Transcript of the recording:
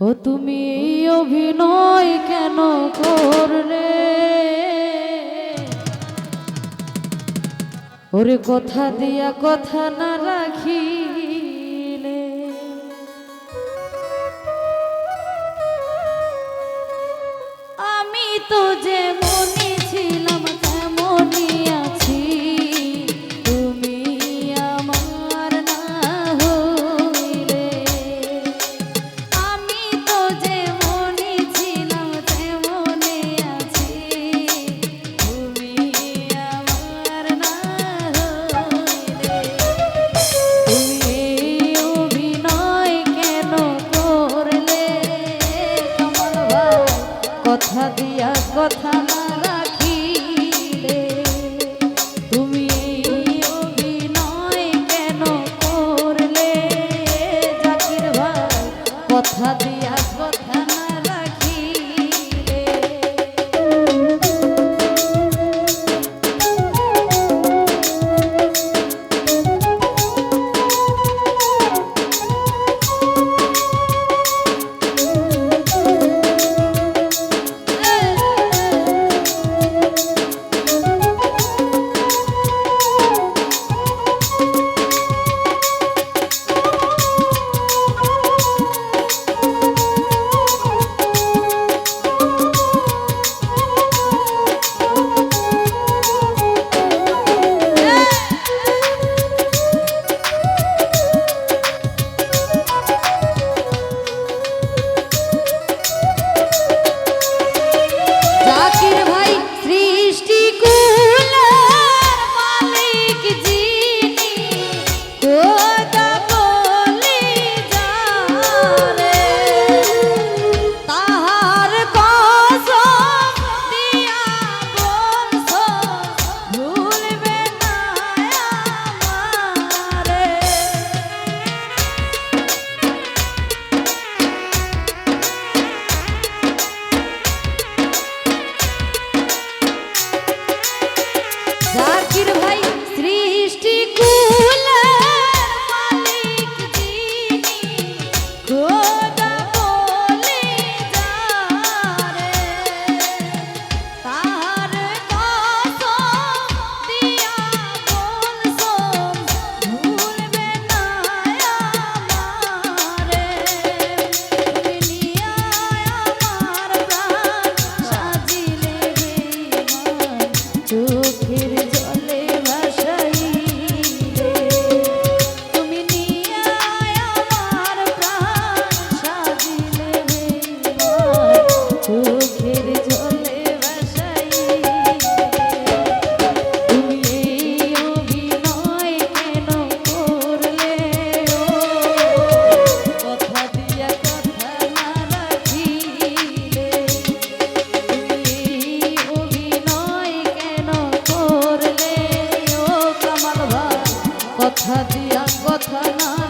ও তুমি অভিনয় কেন করলে? ওরে কথা দিয়া কথা না রাখিলে। আমি তো যে কথা দিয়া কথা না